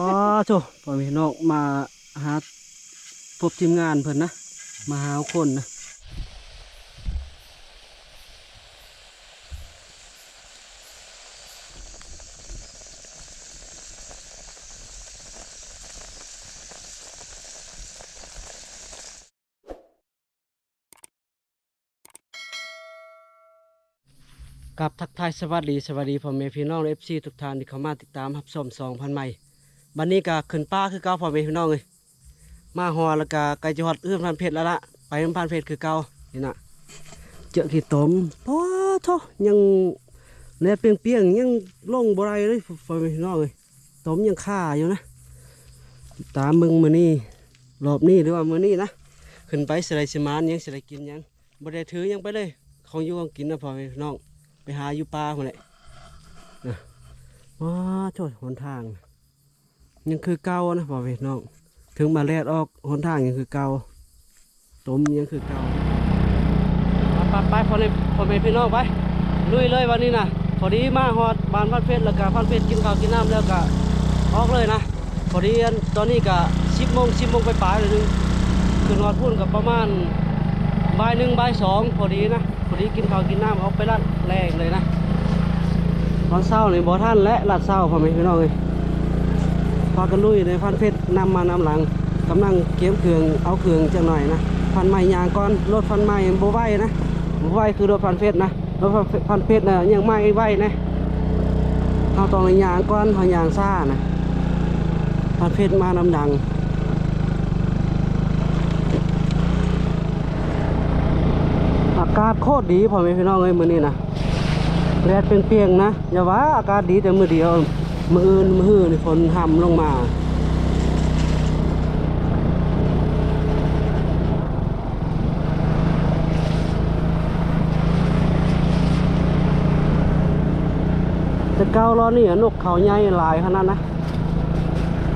อ๋อโถพ่อแม่พี่น้องมาหาพบทีมงานเพิ่นนะ มาหาคนนะกับทักทายสวัสดีสวัสดีพ่อแม่พี่น้องเอฟซีทุกท่านที่เข้ามาติดตามรับชมสองพันใหม่ บันนี้ก็ขึ้นป้าคือเก่าพ่อแม่พี่น้องเลยมาหอแล้วก็ไก่จังหวัดเอื้อมพันเพชรแล้วละไปเอื้อมพันเพชรคือเก่านี่นะเจอขี้ตมพอโทยังเนื้อเปียงเปียงๆยังลงบ่ไรเลยพ่อแม่พี่น้องเลยตมยังค่าอยู่นะตามมึงมือนี่รอบนี้หรือว่ามือนี่นะขึ้นไปสไลด์สมานยังสไลด์กินยังบ่ได้ถือยังไปเลยของอยู่ของกินนะพ่อแม่พี่น้องไปหาอยู่ป่าคนแหละนะว้าโทษหนทาง ยังคือเก่านะพ่อพี่น้องถึงมาแลดออกหนทางยังคือเก่าต้มยังคือเก่าไปไปพ่อในพ่อแม่พี่น้องไปลุยเลยวันนี้นะพอดีมาฮอดบานพันเพชรแล้วก็พันเพชรกินข้าวกินน้ำแล้วก็ออกเลยนะพอดีตอนนี้ก็สิบโมงสิบโมงไปปลายเลยนึงคือนอดพุ่นกับประมาณบ่ายหนึ่งบ่ายสองพอดีนะพอดีกินข้าวกินน้ำออกไปลาดแรงเลยนะตอนเศร้าเลยบ่ท่านและหลาดเศร้าพ่อแม่พี่น้องเลย พากันลุยในพันเพชรนำมานำหลังกำลังเก็บเครื่องเอาเครื่องจังหน่อยนะพันไม้ยางก่อนรถพันไม้โบไหวนะโบไหวคือรถพันเพชรนะรถพันเพชรนะยังไม่ไหวนะเอาตองยางก่อนเอยางซ่านะพันเพชรมานำดังอากาศโคตรดีพ่อแม่พี่น้องเอ้ยมือนี้นะแดดเปรียงๆนะอย่าว่าอากาศดีแต่มือเดียว มืออื่นมือคนี่ฝนห่ำลงมาแต่เก้ารอนี่อนกเขาใหญ่หลายขนาดนะ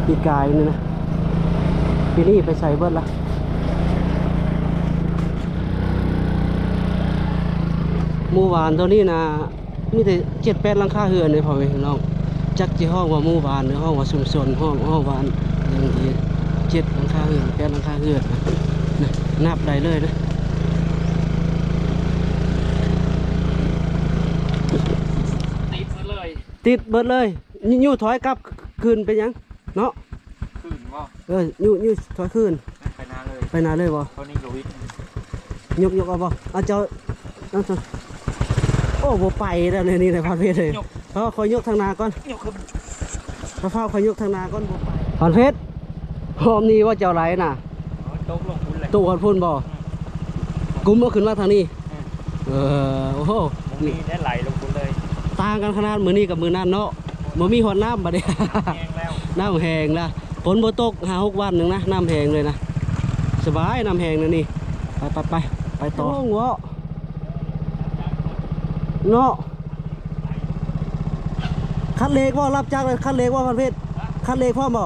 ปีกายนี่นะปีนี้ไปใส่เบิร์ดละหมู่บ้านตัวนี้นะมีแต่เจ็ดแปดลังค่าเรือนเลยพ่อแม่พี่น้อง จักจีห้องว่าหมู่บ้านหรือห้องว่าชุมชนห้องห้องบ้านอย่างดีเจ็ดหลังคาเรือนแปดหลังคาเรือนนะนะนับได้เลยนะติดมาเลยติดเบิดเลยนี่ยู่ถอยกลับคืนไปยังเนาะขึ้นว่าเออยู่ยู่ถอยคืนไปนาเลยไปนาเลยบ่ตอนนี้ก็วิทย์ยกยกเอาบ่เอาเจ้าเอาเจ้าโอ้บ่ไปแล้วเนี่ยนี่ในพันเพชรเลยเพราะคอยยกทางนาก่อนยกขึ้นพระเฝ้าคอยยกทางนาก่อนบ่ไปพันเพชรหอมนี่ว่าเจ้าไรน่ะเอาโต๊ะลงทุนเลยตู้คนพุ่นบ่กุ้มเอาขึ้นมาทางนี้เออโอ้โหมึงมีได้ไหลลงทุนเลยต่างกันขนาดมือนี้กับมือนั้นเนาะบ่มีหอดน้ำบัดนี้แห้งแล้วน้ำแห้งนะฝนบ่ตกหาหกวันหนึ่งนะน้ำแห้งเลยนะสบายน้ำแห้งนะนี่ไปไปไปไปต่อโอ้โหเนาะ คัดเลขว่ารับจ้างเลยคัดเลขว่าพันเพชรคัดเลขพ่อมบ่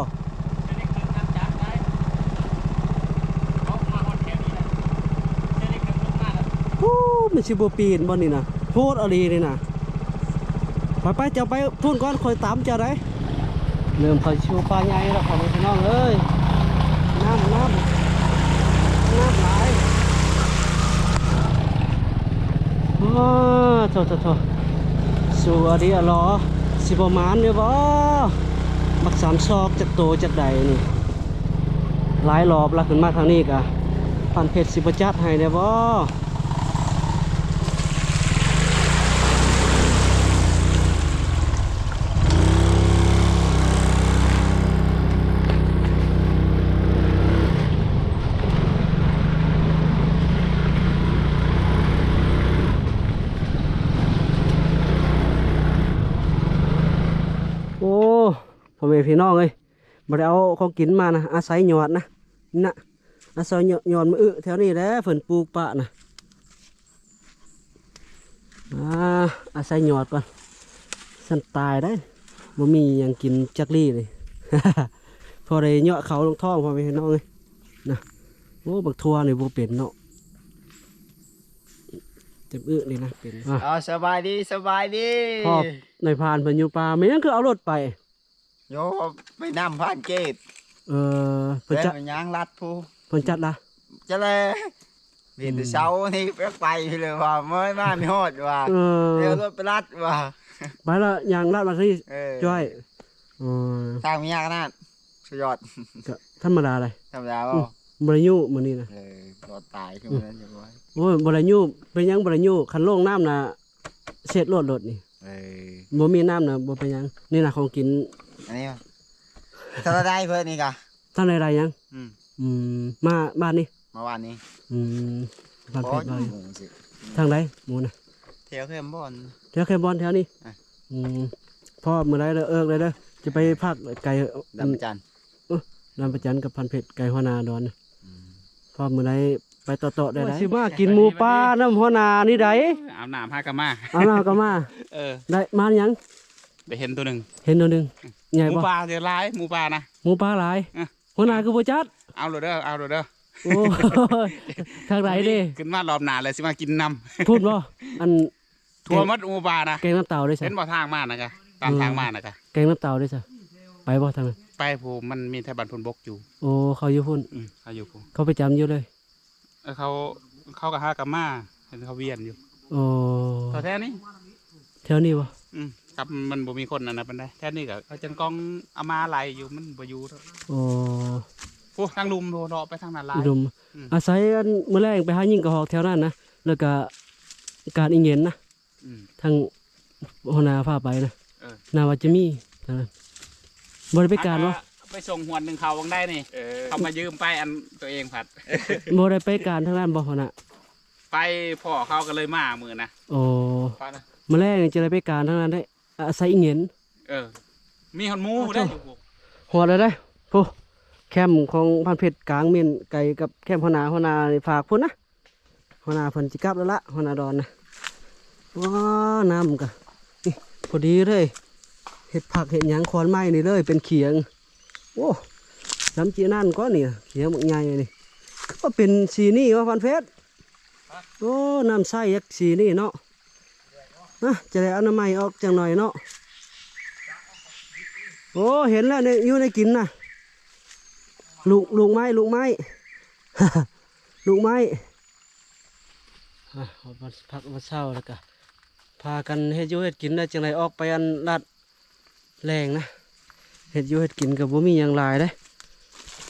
โอ้มันชิบปีนบ่นี่นะโพดอะไรนี่นะไปไปจะไปทุ่นก้อนคอยตามเจะได้เริ่มคอยชิวปลาใหญ่แล้วขอพี่น้องเอ้ยน้ำน้ำน้ำไหลโอ้โถโถโถสวัสดีอะหรอ สิบประมาณเนี่ยบ่บักสามซอกจากโตจากใดนี่หลายรอบแล้วขึ้นมาทางนี้กะพันเพชรสิบจัดให้เนี่ยบ่ โอ้พ่ อแม่พี่น้องเอ้ยบ่ได้เอาของกินมานะอาศัยหยอดนะนี่นะอาศัยหยอดหยอดมาอึแถวนี้แหละเพิ่นปลูกปะนะอ่าอาศัยหยอดก่อนสันตายได้บ่มีหยังกินจักรี่เลยพอได้เหยาะเขาลงท้องพ่อแม่พี่น้องเอ้ยนะโอ้บักทัวนี่บ่เป็นเนาะเจ็บอึนี่นะเป็นอะอ๋อสบายดีสบายดีพ่อในพานเพิ่นอยู่ป่าไม่ยังคือเอารถไป โยไปนำผ่านเกตเออเพิ่นเพิ่นจัดไปย่างลัดผู้เพิ่นจัดละจะเลยเรียนแต่เช้านี่ไปไปเลยว่าไม่มาไม่ฮอดว่าเออเดี๋ยวรถไปลัดว่าไปละอย่างลาดมาที่เออจ้อยเออทางมียากขนาดสุดยอดก็ธรรมดาเลยธรรมดาอืบ่มบ่ได้ยู่มื้อนี้นะเออรอดตายขึ้นมาอย่างไรโอ้ยบ่ได้ยู่เป็นหยังบ่ได้ยู่คันโล่งน้ำน่ะเสร็จรถรถนี่เออบ่มีน้ำน่ะบ่เป็นหยังนี่น่ะของกิน อันนี้ว่าถ้าเราได้เพื่อนนี่กะท่านใดๆยังอืมอืมมาบ้านนี้เมื่อวานนี้อืมบ้านเพชรบ่บ่หมูสิทางใดหมู่น่ะแถวเข้มบ่อนแถวแคบอนแถวนี้อะอืมพ่อมื้อใดเด้อเอิกเลยเด้อจะไปภาคไก่ดำจันทร์ลำประจันกับพันเพชรไก่หัวนาดอนน่ะอืมพ่อมื้อใดไปต่อๆได้ได้สิมากินหมูปลาน้ำหัวนานี่ได้อาบน้ำพากันมาเอาล่ะก็มาเออได้มาหยังได้เห็นตัวหนึ่งเห็นตัวหนึง ใหญ่หมูบ่ปลาเดี๋ยวลายหมูปลานะ หมูปลาหลายอะ หัวหนาคือบ่จัดเอาโหลดเด้อเอาโหลดเด้อโอ้ทางไหนเด้ขึ้นมารอบหนาเลยสิมากินน้พูดบ่อันำทัวร์มัดหมูปลานะแกงน้ำเต่าด้วยซะเห็นบ่ทางมานะกะตามทางมานะกะแกงน้ำเต่าด้วยซะไปบ่ทางนั้นไปผูมันมีไทยบันพนบกอยู่โอ้เขาอยู่พุ่นอืมเขาอยู่ผูเขาไปจำอยู่เลยเออเขาเขากับฮากับมาเห็นเขาเวียนอยู่โอ้ต่อแท้นี้แถวนี้บ่อืม ครับมันบ่มีคนนั่นนะเป็นได้แท้นี้ก็เขาจังกองเอามาไหลอยู่มันบ่อยู่แล้วโอ้โอ้ทางลุมโดดไปทางนั้นหลายอุดมอืม อาศัยอันมื้อแรงไปหายิงกระหอกแถวนั้นนะแล้วก็การอีเงียนนะอืม ทางหัวหน้าพาไปนะเออ นาว่าจะมีทางนั้นบ่ได้ไปการบ่ไปส่งหวนหนึ่งเขาวังได้นี่เขามายืมไปอันตัวเองผัด บ่ได้ไปการทางนั้นบ่หัวหน้าไปพ่อเขาก็เลยมามือนะโอ้ไปนะมื้อแรงจะได้ไปการทางนั้นได้ อาศัยอีเงียนเออ มีหอนหมูได้อยู่พวกหัวได้ได้ผู้แคมป์ของพันเพชรกลางเมียนไก่กับแคมป์หัวหน้าหัวหน้านี่ฝากพุ่นนะหัวหน้าเพิ่นสิกลับแล้วละหัวหน้าดอนนะว้าน้ำกะนี่พอดีเลยเห็ดผักเห็ดหยังคอนไม้นี่เลยเป็นเขียงโอ้น้ำจีนั่นก็นี่เขียงมันใหญ่นี่ก็เป็นสีนี่ว่าพันเพชรโอ้น้ำใสยักสีนี่เนาะ นะจะได้เอาน้ำไม้ออกจังหน่อยเนาะโอ้เห็นแล้วเนี่ยอยู่ในกินนะลูกลูกไม้ลูกไม้ลูกไม้อะวันพักวันเช้าแล้วก็พากันเฮ็ดยูเฮ็ดกินได้จังไรออกไปอันลาดแรงนะเฮ็ดยูเฮ็ดกินกับบ่มีหยังหลายเด้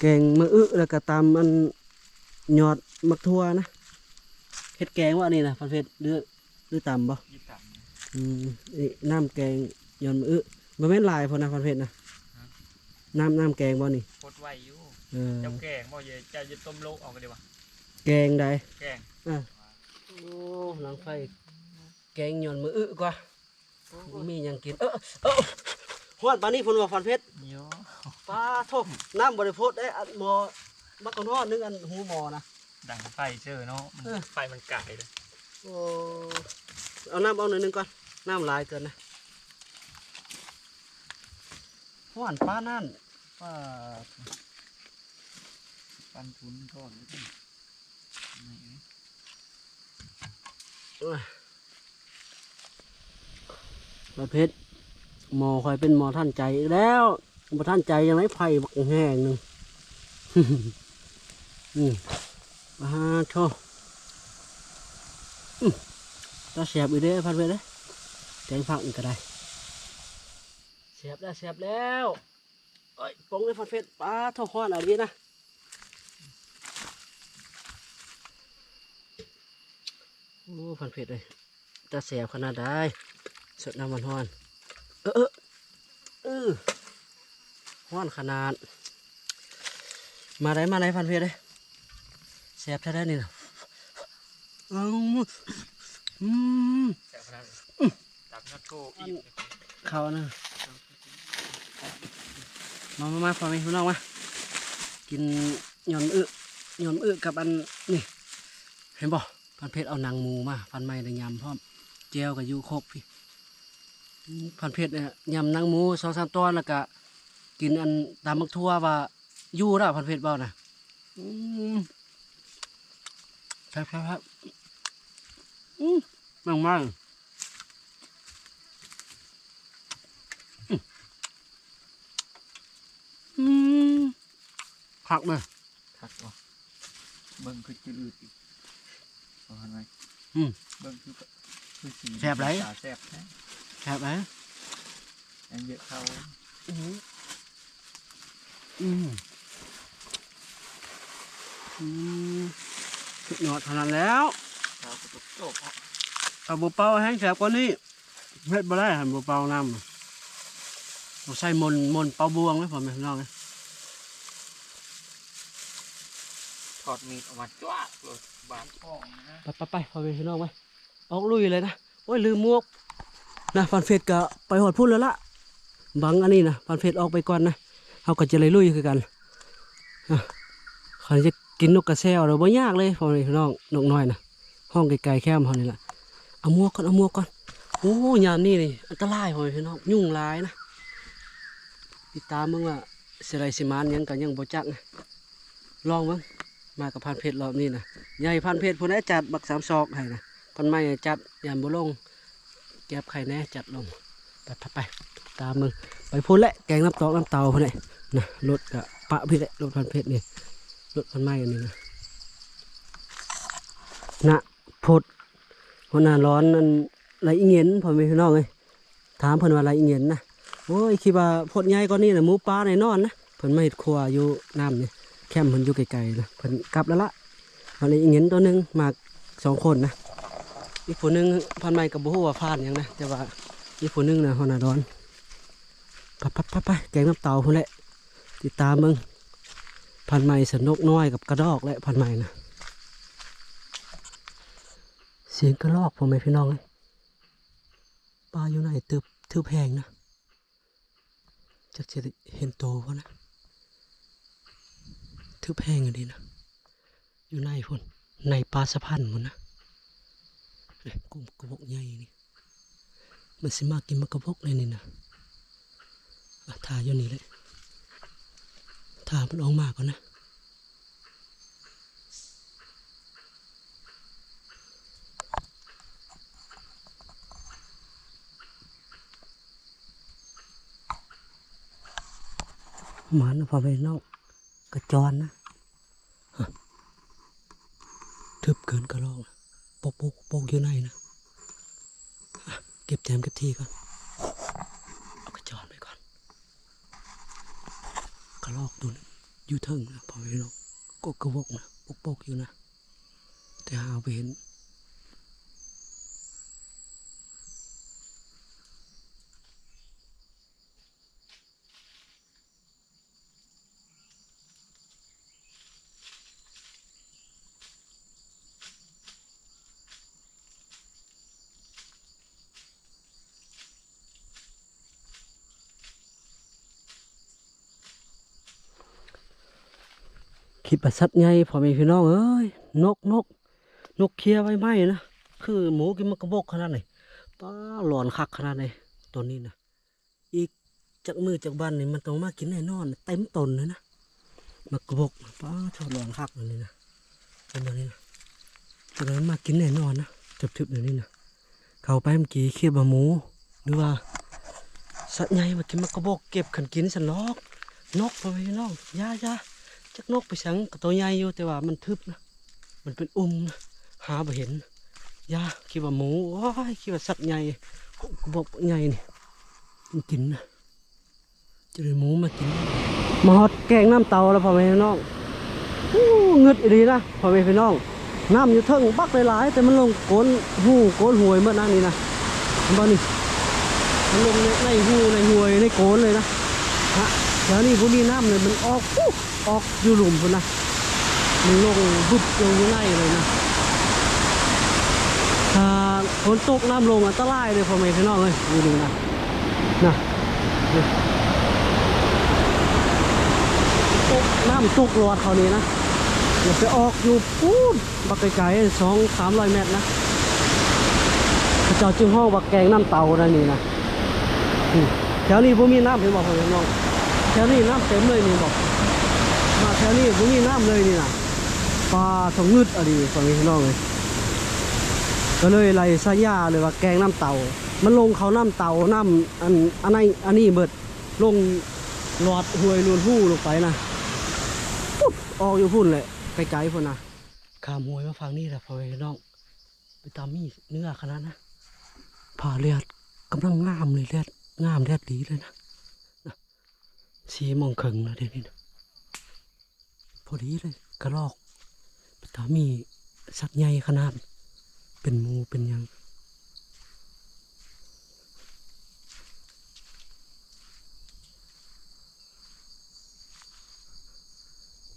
แกงมะอึแล้วก็ตามอันยอดมักทั่วนะเฮ็ดแกงว่านี่นะพันเพชรหรือหรือตำบ่อืม นี่น้ำแกงยอดมะอึบ่แม่นหลายพอนะพันเพชรนะน้ำน้ำแกงบ่นี่โคตรไวอยู่เออเจ้าแกงบ่เยเจ้าจะต้มโลกออกกันดีวะแกงใดแกงโอ้หลังไฟแกงหย่อนมืออึกว่าบ่มีหยังกินเออเออฮอดปานนี้เพุ่นว่าฟันเพชรโยปลาทบน้ำบริโภคได้อันหมอมักกะนอดนึงอันหูหมอนะดังไฟเจอเนาะเออไฟมันไก่เลยโอ้ เอาน้ำเอาหน่อยหนึงก่อนน้ำลายเกินนะฮ้อนปลานั่นปลาปันทุนก่อนเอ้ยประเภทหมอคอยเป็นหมอท่านใจแล้วหมอท่านใจยังไงไผ่บักแห้งหนึ่งนี่มาโชอื มตาเสียบอีกเด้อพันเวเด้อแกงผักอีกก็ได้เสียบแล้วเสียบแล้วเอ้ยปงเลยพันเฟสปลาท่าห้อนอะไรนี่นะโอ้พันเฟสเลยตาเสียบขนาดได้สดน้ำมันหอนเออเออเออห้อนขนาด มาได้มาได้พันเพียได้แซ่บแท้ได้นี่นะ อาอืมแซ่บขนาดดับนัดโทอีกเขานะมามามาพอไหมพี่น้องมากินหย่อนอึหย่อนอึกับอันนี่ เห็นบ่พันเพชรเอาหนังหมูมาพันไม้ในยำพร้อมเจียวกับยูโคกพี่อืมพันเพชรเนี่ยยำหนังหมูสองสามตอนแล้วก็กินอันตามมักทั่วว่าอยู่แล้วพันเพชรเบ้านะอืมครับครับครับ อืมมากมากคักไหมคักบ่เบิ่งคือจืดอีกเอาหันไว้อืมเบิ่งคือคือสีแซ่บไหลตาแซ่บนะแซ่บไหมยังเยอะเข้าอืมอืมอืมสุดยอดเท่านั้นแล้ว เข้ากระตุกโตกเอาบุเป่าแห้งแสบกว่านี้เฮ็ดบ่ได้หันบุเป่าน้ำเราใส่มนต์มนต์เป่าบวงไหมผมแม่พี่น้องเอ้ยถอดมีดออกมาจ้วกเลยบานท้องนะไปไปไปพ่อแม่พี่น้องไปออกลุยเลยนะโอ้ยลืมหมวกนะฟันเฟสก็ไปหอดพุ่นแล้วละบังอันนี้นะฟันเฟสออกไปก่อนนะเขาก็จะเลยลุยคือกันอะเขาจะกินนกกระแซวเราบ่ยากเลยพ่อแม่พี่น้องนกน้อยนะ ห้องไกลๆแคมเขานี่แหละเอาหมวก่อนเอาหมวก่อนโอ้ยามนี่นี่อันตรายพ่อแม่พี่น้องยุ่งหลายนะติดตามมึงว่าสิไรสิมานยังกันยังโบจักนะลองมึงมากับพันเพชรรอบนี้นะใหญ่พันเพชรผู้ใดจัดบักสามศอกให้นะพันไม้จัดยามบุลงแก็บไข่แน่จัดลงไปไปไปตามมึงไปพูดและแกงน้ำตอกน้ำเตาพุ่นแหละนะรถกะปะพี่แหละรถพันเพชรนี่รถพันไม้อันนี้นะนะ พดวันหน้าร้อนนั่นไรอีเงียนพอมีพี่น้องเลยถามเพิ่นว่าไรอีเงียนนะโอ้ยคิดว่าพดใหญ่กว่านี้นะหมูปลาในนอนนะเพิ่นไม่เห็ดครัวอยู่น้ำนี่แคมเพิ่นอยู่ไกลๆนะเพิ่นกลับแล้วละวันนี้อีกเงินตัวหนึ่งมาสองคนนะอีกผู้หนึ่งพันไม้กับบุหัวาพลาดยังนะแต่ว่าอีกผู้หนึ่งนะฮอนาดอนไปไปไปไปแกงน้ำเต่าพุ่นแหละติดตามมึงพันไม้สนกน้อยกับกระดอกและพันไม้นะ เสียงกระลอกพ่อแม่พี่น้องเอ้ยปลาอยู่ไหนตึบทึบแพงนะจักจะได้เห็นโตวะนะทึบแพงอยู่ดีนะ อยู่ในพุ่นในปลาสะพันพุ่นนะกุ้งกระบอกใหญ่นี่มันสิมากินมากระบอกเลยนี่นะอะทาอยู่นี่เลยทามันออกมาก่อนนะ หมานะพอไปนอกกระจรนะทึบเกินกระรอกนะปกปกปกอยู่ในนะเก็บแถมเก็บทีก่อนเอากระจอนไปก่อนกระรอกตัวนึงอยู่เทิงนะพอไปลงก็กระวกนะปกปกอยู่นะ แต่หาไปเห็น คิดประสัดไงพ่อแม่พี่น้องเอ้ยนกนกนกเคลียร์ไว้ไหมนะคือหมูกินมันกระบอกขนาดไหนป้าหลอนคักขนาดไหนตัวนี้นะอีกจากมือจากบ้านนี่มันต้องมากินแน่นอน เต็มตนเลยนะมันกระบอกป้าชอบหลอนคักเลยนะเป็นแบบนี้นะตัวนั้นมากินแน่นอนนะทึบๆแบบนี้นะเขาไปเมื่อกี้เคียบหมูหรือว่าสัตว์ใหญ่มากินมันกระบอกเก็บขันกินสันลอกนกพ่อแม่พี่น้องยายา จักนกไปสังกับตัวใหญ่อยู่แต่ว่ามันทึบนะ มันเป็นอุ้มนะหาบ่เห็นยาคิดว่าหมูว้ยคิดว่าสัตว์ใหญ่กระบอกใหญ่นี่มันกินนะจะได้หมูมากินมาฮอดแกงน้ำเตาแล้วพ่อแม่พี่น้องอู้เงึดอีดีนะพ่อแม่พี่น้องน้ำอยู่เทิงบักหลายๆแต่มันลงโกนหูโกนหวยเมื่อนั้นนี่นะเห็นบ่นี่มันลงในในหูในหวยในโกนเลยนะฮะแล้วนี่พวกนี้น้ำเลยมันออกปุ๊บ ออกอยู่หลุมพุ่นนะมันลงบุบลงอยู่เลยนะถ้าฝนตกน้ำลงอันตรายเลยพ่อแม่พี่น้องเลยดูดูนะนะตกน้ำตกหลอดเขานี้นะเดี๋ยวไปออกอยู่ปูนบักไกลๆสองสามร้อยเมตรนะเจ้าจึงห้องบักแกงน้ำเตานะนี่นะแถวนี้ผมมีน้ำเห็นบอกพ่อแม่พี่น้องแถวนี้น้ำเต็มเลยนี่บอก แถวนี้ผมมีน้ำเลยนี่นะปลาทองงึดอะไรฝั่งนี้น้องเลยก็เลยไล่สายาเลยว่าแกงน้ำเต่ามันลงเขาน้ำเต่าน้ำอันอันนี้อันนี้เบิดลงหลอดหวยนวลหู้ลงไปนะโอ้ออกอยู่พุ่นเลยไกลๆพุ่นนะขามวยมาฟังนี่แหละพ่อแม่พี่น้อง ไปตามมีเนื้อขนาดนะผ่าเลือดกำลังงามเลยเลือดงามเลือดดีเลยนะสีมองเคิงนะเดี๋ยวนี้นะ พอดีเลยกระลอกไปตามีสักใหญ่ขนาด เป็นมูเป็นยัง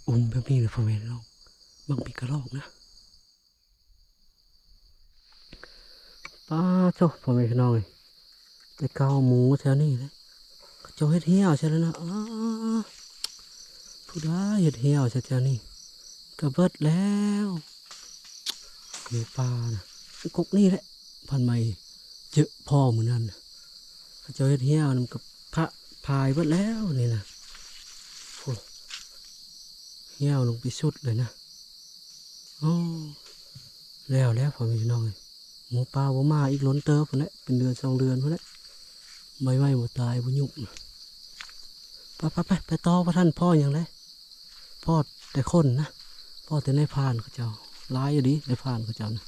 อุ้มแบบนี้เลยพ่อแม่น้องบางปีกระลอกนะป้าโจ้พ่อแม่พี่น้องเลยไปเกาหมูแถวนี้เลยเจ้าเฮ็ดเหี้ยวใช่แล้วนะอ้า ผู้ได้เฮ็ดเหี้ยวใช่แถวนี้กระเบิดแล้วมูปลานะกุกนี่แหละพันไม่เยอะพ่อเหมือนนั่นเขาเจ้าเฮ็ดเหี้ยวนำกับพระพายเบิดแล้วนี่นะโอ้เหี้ยวลงไปสุดเลยนะโอ้แล้วแล้วพอมีน้องเลยหมูป่าบ่มาอีกล้นเติบพุ่นแหละเป็นเดือนสองเดือนพุ่นแหละไม่ไหวบ่ตายบ่ยุบไปไปไปไปต่อพระท่านพ่ออย่างไร พ่อแต่คนนะพ่อแต่ในพานเขาเจ้าร้ายอยู่ดีในพานเขาเจ้านะ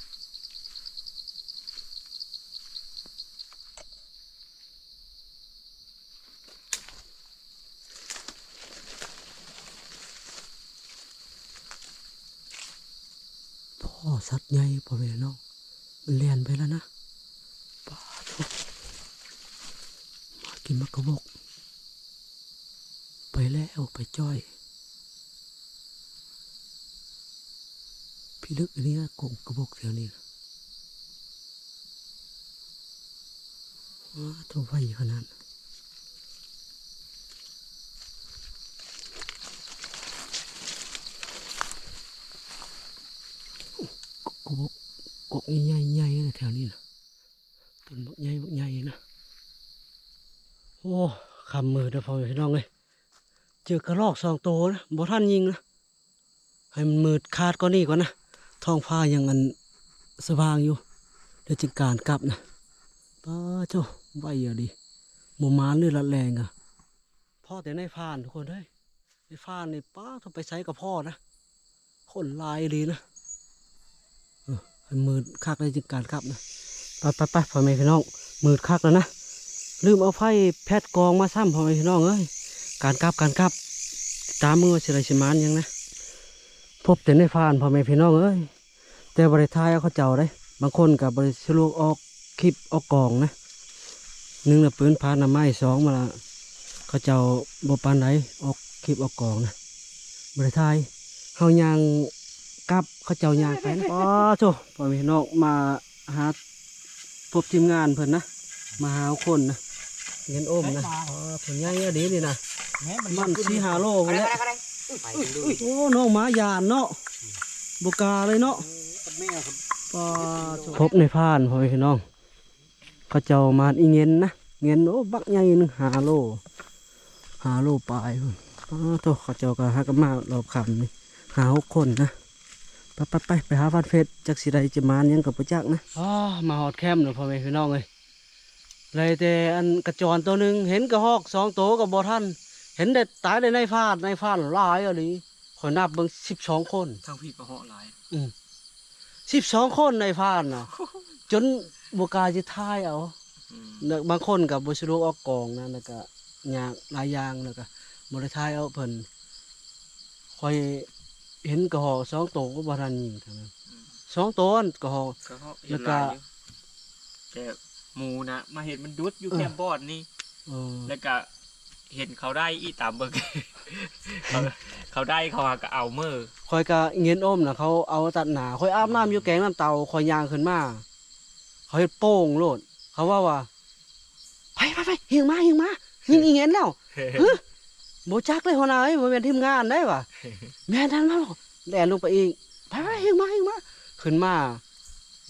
พ่อสัตว์ใหญ่พ่อแม่น้องมันเลียนไปแล้วนะป้าทุกมากินมะกระบอกไปแล้วไปจ้อย พี่ลึกอันนี้กงกระบอกแถวนี้นะว้าตัวไฟขนาดกระบอกกกใหญ่ใหญ่ๆนแถวนี้นะต้นบักใหญ่บักใหญ่นะโอ้คำมือเด้อพ่อแม่พี่น้องเลยเจอกระรอกสองตัวนะบ่ท่านยิงนะให้มันมืดขาดก็นี่ก่อนนะ ท้องฟ้ายังอันสว่างอยู่เดี๋ยวจึงการกลับนะป้าเจ้าไหวอย่าดิหมูมานเลยละแรงอะพ่อแต่ในพานทุกคนเฮ้ยในพานนี่ป้าต้องไปใช้กับพ่อนะคนลายดีนะมืดคักเลยจึงการครับนะไปไปไปพ่อแม่พี่น้องมืดคักแล้วนะลืมเอาไฟแพทย์กองมาซ้ำพ่อแม่พี่น้องเอ้ยการกลับการกลับตามมือว่าสิไรสิมานยังนะ พบแต่ในฟานพ่อแม่พี่น้องเอ้ยแต่บริทายเอาเขาเจ้าได้บางคนกับบริสลูกออกคลิปออกกองนะหนึ่งน่ะปืนพาหนาไม้สองมาละเขาเจ้าบปานไหนออกคลิปออกกองนะบริทายเฮายังกลับเขาเจ้ายางไปนะอ๋อโจพ่อแม่พี่น้องมาหาพบทีมงานเพิ่นนะมาหาคนนะเงินโอมนะอ๋อผลงานเยอะดีนี่นะมันสี่หาโลพุ่นแหล้ว โอ้น้องหมายานเนาะบกล้าเลยเนาะปาโถ่พบในพานพ่อแม่พี่น้องเขาเจ้ามาอีเงินนะเงินโอ้บักใหญ่หนึงหาโลหาโลปลายพุ่นอ๋อโตเขาเจ้าก็หากันมารอบคำนี่หาหกคนนะไปไปไปไปหาฟันเฟสจากสิใดจะมาเนียงกับประจักษ์นะอ๋อมาหอดแคมป์เนาะพ่อแม่พี่น้องเลยเลยแต่อันกระจรตัวหนึ่งเห็นกระหอกสองตัวกับบอท่าน เห็นแต่ตายในในฟาดในฟาดหลายอะไรขอยนับเบิ่งสิบสองคนทางพี่ก็เหาะหลายสิบสองคนในฟาดนะจนบกล้าจะทายเอาเนอะบางคนกับบสรุออกกองนะแล้วก็ยางหลายอยางแล้วก็บริทายเอาเพิ่นคอยเห็นกระหอกสองตัวก็บอท่านยิงเท่านั้นสองตัวนั่นกระหอกก็เขาแล้เห็วนก็ลายอยู่แต่หมูนะมาเห็นมันดุดอยู่เออแคมป์บอดนี่เออแล้วก็ เห็นเขาได้อีตามเบิกเขาเขาได้เขาหาก็เอาเมื่อคอยกะเงินอ้มนะเขาเอาตัดหนาคอยอาบน้ำอยู่แกงน้ำเตาคอยยางขึ้นมาเขาเฮ็ดโป้งโลด เขาว่าว่าไปไปไปเฮียงมาเฮียงมายิงอีเงินแล้วฮึโบจักเลยหัวหน้าเอ้ยบ่แม่นทีมงานได้ว่ะแม่นทันมาบอกแล่นลงไปอีกไปไปเฮียงมาเฮียงมาขึ้นมา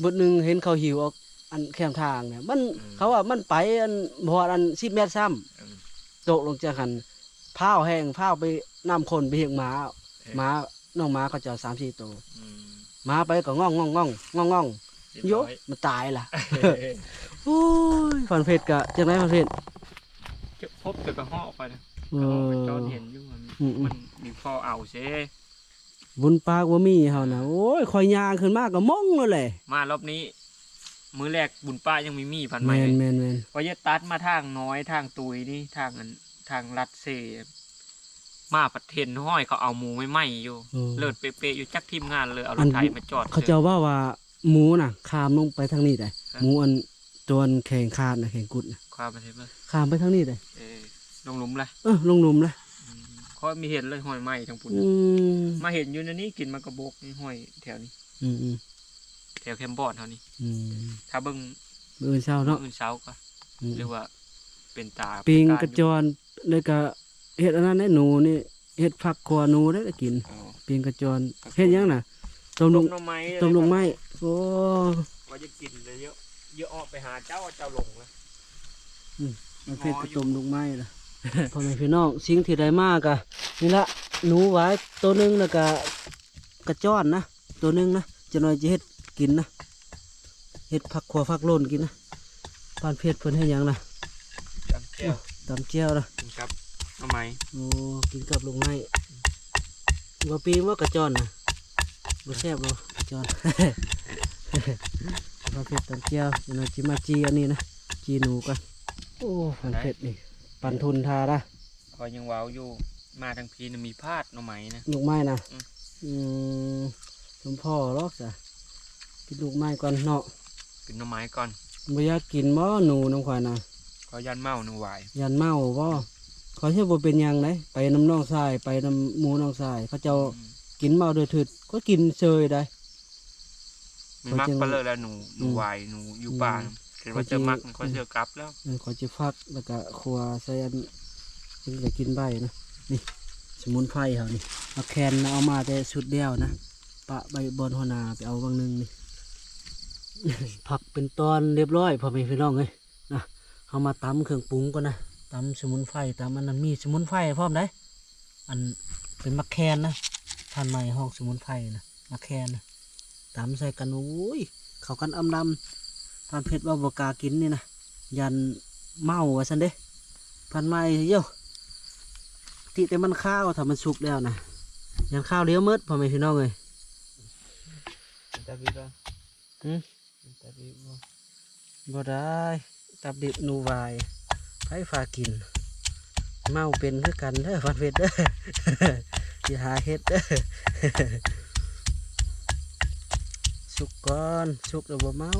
บทหนึ่งเห็นเขาหิวออกอันแคมทางเนี่ยมันเขาว่ามันไปอันบอดอันสิบเมตรซ้ำ ตกลงจากหันพ้าวแห้งพ้าวไปน้ำคนไปเฮียงหมาหมาน้องหมาเขาจะเอาสามสี่ตัวอืมมาไปก็ง่องง่องง่องง่องง่องเรียบโยร้อยมันตายล่ะโอ้ยฟันเพชรกะจังไรฟันเพชรเก็บพบแต่กระหอกไปนะเอกระหอกไปอจอดเห็นอยู่มันอืมอืมมันมีพอเอาเซ่บุญปากบ่มีเฮานะโอ้ยข่อยย่างขึ้นมาก็มองแล้วแหละมารอบนี้ มื้อแรกบุญป้ายังมีมีพันไหมแม่นแม่นแม่นว่าจะตัดมาทางน้อยทางตุยนี่ทางอันทางรัดเซมาผัดเทนห้อยเขาเอาหมูไม่ไหมอยู่ออเลิศเป๊ะๆอยู่จักทีมงานเลยเอารอัถนไถมาจอดเขาเจ้าว่าว่าหมูน่ะข้ามลงไปทางนี้ได้หมูอันตัวอันแข่งคาดน่ะแข่งกุดน่ะความมาเทมเลยข้ามไปทางนี้ได้เออลงหลุมเลยเออลงหนุ่มเลยเขามีเห็นเลยห้อยไหมทางปุ่นอืมมาเห็นอยู่ในนี้กินมากระบอกนี่ห้อยแถวนี้ อืมอืม แถวแคมบอดเท่านี้อืมถ้าเบิ่งมื้อเช้าเนาะอื่นเช้าก็อืมหรือว่าเป็นตาปิงารกระจรเลยก็เฮ็ดอันนั้นให้หนูนี่เฮ็ดผักขัวหนูได้ก็กิน อ๋อปิงกระจรเฮ็ดหยังน่ะต้มต้ลมงหน่อไม้ต้มลงไม้โอ้ ว่าจะกินเลยเยอะเยอะออกไปหาเจ้าเจ้าหลงเลยมันเผ็ดกระต้มลงไม้ล่ะ พ่อแม่พี่น้องสิ่งที่ได้มากอะนี่ละหนูไว้ตัวหนึงแล้วก็กระจอนนะตัวหนึงนะจะน้อยจะเฮ็ด กินนะเฮ็ดผักขัวผักโลนกินนะปานเพชรเพิ่นให้หยังนะจำเจ้าตำเจียวนะกินครับหน่อไม้โอ้กินกับลงไม้บ่ปีว่ากระจอนนะบ่แซ่บบ่กระจอนปานเพชรตำเจียวจะน้อยจิมาจีอันนี้นะจีหนูกันโอ้ปานเพชรนี่ปันทุนทาละคอยยังเว้าอยู่มาทางพีนะมีพาดหน่อไม้นะลูกไม้นะอืมอืมสมพ่อหรอกจ้ะ กินลูกไม้ก่อนเนาะกินหน่อไม้ก่อนบ่อยากกินบ่หนูน้องควายนะก็ยันเมาหนูไหวายยันเมาบ่ขอเชื่อบ่เป็นหยังไดไปน้ำน้องทรายไปน้ำหมูน้องทรายเขาเจ้าอืมกินเมาโดยถึดก็กินเซยได้มีมักเขาจึงไปเลยแล้วหนูหนูอืมไหวายหนูอยู่ป่าอืมเห็นว่าเขาจึเจะงมักมันก็เชื่อกลับแล้วเออขอจิฟักแล้วก็ครัวใส่อันจึงจะกินใบนะนี่ สมุนไพรเขานี่เอาแคนเอามาแต่ชุดเดียวนะปะใบบอนหัวหนาไปเอาบางหนึงนี่ ผักเป็นตอนเรียบร้อยพอแม่พี่น้องเลยนะเอามาตำเครื่องปรุงก่อนนะตำสมุนไพรตำอันนั้นมีสมุนไพรพร้อมได้อันเป็นมะแคนนะทานใหม่ห้องสมุนไพรนะมะแคนนะตำใส่กันโอ้ยเขากันอำลำพันเพชรว่าบกากินนี่นะยันเมาว่าสันเด้พันไม้เยี่ยวที่แต่มันข้าวถ้ามันสุกแล้วนะยันข้าวเลี้ยวมืดพอแม่พี่น้องเลยตาบีบ้างหืม ตาบีบ้างบ่ได้ตับดิบหนูวายไผฝากิน เมาเป็นคือกันเด้อฟันเวทเด้ออย่าหาเฮ็ดเด้อสุกก่อนสุกแล้วบ่เมา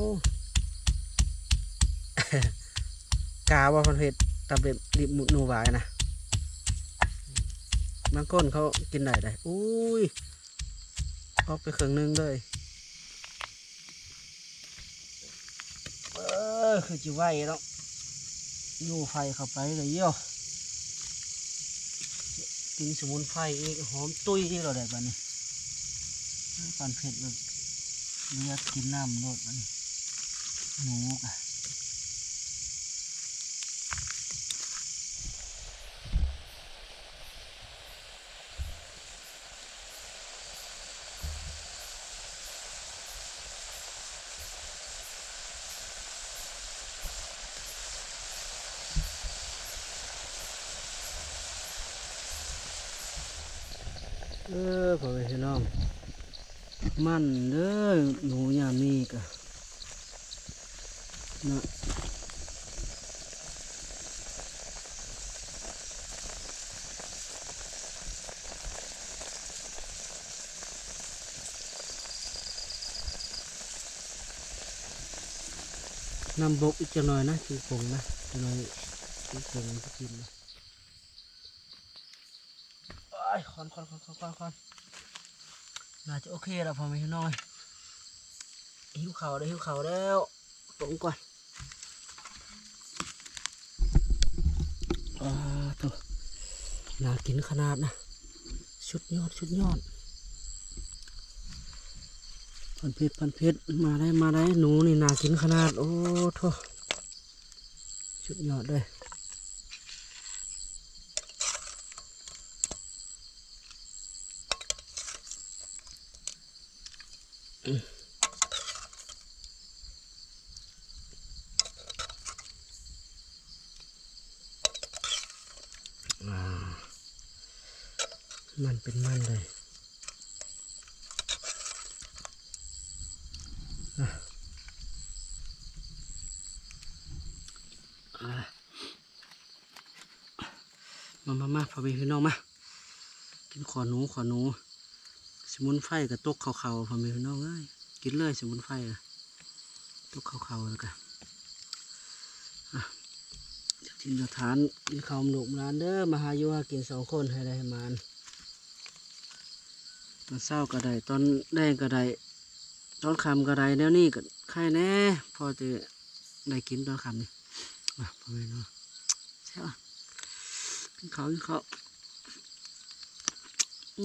กาว่าฟันเวทตับดิบดิบหนูวายนะบางคนเขากินได้ได้อุ้ยออกไปเครึ่องหนึงเลย เอ อคือจะไหวแล้วอยู่ไฟเข้าไปเลยเยี่ยวกินสมุนไพรอีกหอมตุ้ยอีกเราได้ปะนี่ปันเผ็ดแบบเลือกกินน้ำโลดปะนี่หนูอะ เออพ่อแม่พี่น้อง มันเด้อหนูยามีกะนะนำบกอีกจะหน่อยนะจูปงนะจะหน่อยจูปงจะกินนะ ยคอนคอนคอนคอนคอนคอนน่าจะโอเคแล้วพอไหมพี่น้อยหิวเข่าได้หิวเข่าแล้วปงก่อนอ่าตัวน่ากินขนาดนะชุดยอดชุดยอดพันเพชรพันเพชรมาได้มาได้หนูนี่น่ากินขนาด โอ้โถชุดยอดเลย มันเป็นมันเลยมามามาพอมีพี่น้องมา กินขอหนูขอหนู สมุนไพรกับตกเขาเขาๆพอแม่พี่น้องเอ้ยกินเลยสมุนไพรอะตกเขาเขาแล้วกันทินสถานกินข้าวหนุกร้านเด้อมาหาอยู่หากินสองคนให้ได้มานตอนเศร้าก็ได้ตอนแดงก็ได้ตอนคำก็ได้แนวนี้ก็ใครแน่พอจะได้กินตอนคำนี่มาพอแม่พี่น้อใช่ปะกินข้าวกินข้าว อ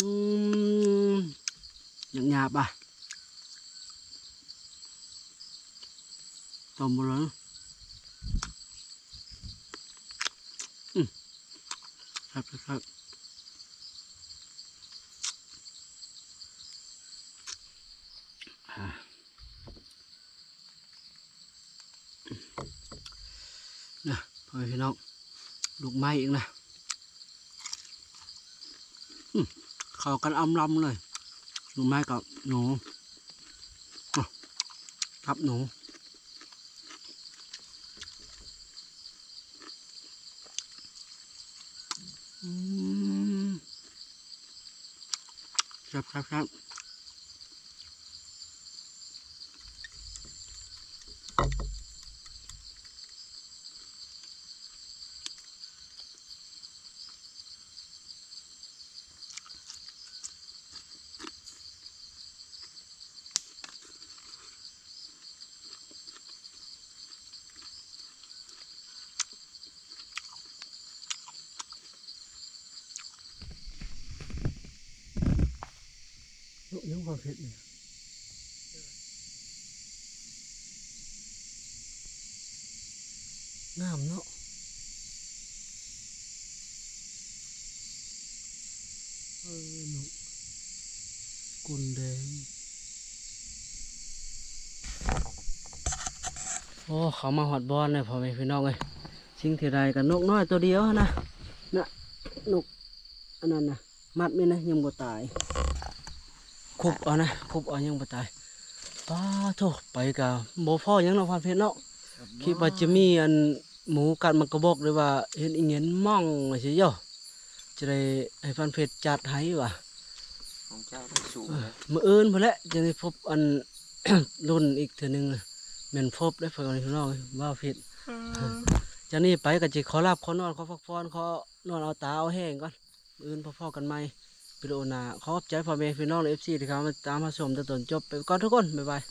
ย่างหยาบอะต้มบุหรี่ครับครับนะพ่อพี่น้องลูกไม้อีกนะ เขากันอำลำเลยหนูไม้กับหนูครับหนูครับครับครับยังพอเผ็ดเลยงามเนาะ เออนุกุนแดง โอ้ เขามาหอดบอลเลยพ่อแม่พี่น้องเลยสิ่งที่ใดกับนกน้อยตัวเดียวนะนะนกอันนั้นนะมัดไม่นะยังบ่ตายคุบเอานะคุบเอายังบ่ตายป้าโถไปกับโบพ่อยังเนาะความเพชรเนาะคิดว่าจะมีอันหมูกัดมันกระบอกหรือว่าเห็นอีเงี้ยม่องอะไรสิเจ้า จะได้ให้ฟันเพชรจัดให้ว่ะของเจ้าได้สูงเลยมื่ออื่นพอแล้วจะได้พบอัน รุ่นอีกเทื่อหนึงแม่นพบได้เพื่อนพี่น้องว่าผิดจากนี้ไปก็จะขอรับขอนอนขอพักผ่อนขอนอนเอาตาเอาแห้งก่อนมื้ออื่นพอๆกันใหม่วิดีโอหน้าขอขอบใจพ่อแม่พี่น้องในเอฟซีที่เขามาตามมาชมจนจนจบไปก่อนทุกคนบ๊ายบาย